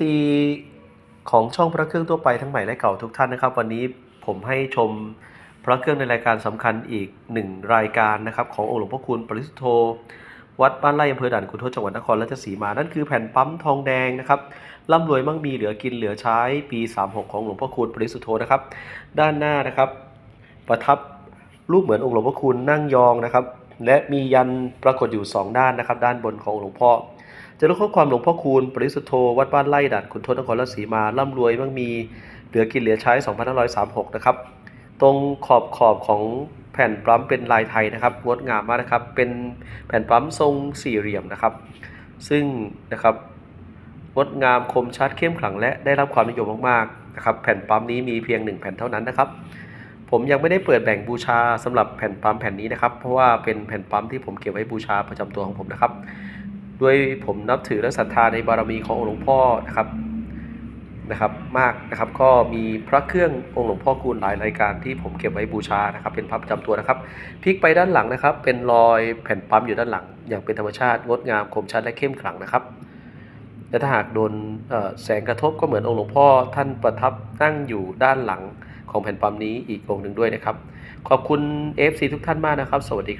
FC ของช่องพระเครื่องทั่วไปทั้งใหม่และเก่าทุกท่านนะครับ วันนี้ผมให้ชมพระเครื่องในรายการสำคัญอีกหนึ่งรายการนะครับขององค์หลวงพ่อคุณปริสุทธโธวัดบ้านไร่อำเภอด่านขุนทดจังหวัดนครราชสีมานั่นคือแผ่นปั๊มทองแดงนะครับร่ำรวยมั่งมีเหลือกินเหลือใช้ปี 36 ของหลวงพ่อคุณปริสุทธโธนะครับ ด้านหน้านะครับ ประทับรูปเหมือนองค์หลวงพ่อคุณนั่งยองนะครับ และมียันปรากฏอยู่สองด้านนะครับ ด้านบนของหลวงพ่อ จะรู้ข้อความหลวงพ่อคูณ ปริสุทโธ วัดบ้านไร่ด่านขุนทดนครราชสีมา ร่ำรวยมั่งมี เหลือกินเหลือใช้ 2536 นะครับ ตรงขอบขอบของแผ่นปั๊มเป็นลายไทยนะครับ งดงามมากนะครับ เป็นแผ่นปั๊มทรงสี่เหลี่ยมนะครับ ซึ่งนะครับงดงามคมชัดเข้มขลังและได้รับความนิยมมากๆนะครับ แผ่นปั๊มนี้มีเพียงหนึ่งแผ่นเท่านั้นนะครับ ผมยังไม่ได้เปิดแบ่งบูชาสำหรับแผ่นปั๊มแผ่นนี้นะครับ เพราะว่าเป็นแผ่นปั๊มที่ผมเก็บไว้บูชาประจำตัวของผมนะครับ ด้วยผมนับถือและศรัทธาในบารมีขององค์หลวงพ่อนะครับนะครับมากนะครับก็มีพระเครื่ององค์หลวงพ่อคูณหลายรายการที่ผมเก็บไว้บูชานะครับเป็นพระประจำตัวนะครับพลิกไปด้านหลังนะครับ เป็นรอยแผ่นปั๊มอยู่ด้านหลัง อย่างเป็นธรรมชาติงดงามคมชัดและเข้มขลังนะครับและถ้าหากโดนแสงกระทบก็เหมือนองค์หลวงพ่อท่านประทับนั่งอยู่ด้านหลังของแผ่นปั๊มนี้อีกองค์หนึ่งด้วยนะครับ ขอบคุณ FC ทุกท่านมากนะครับ สวัสดีครับ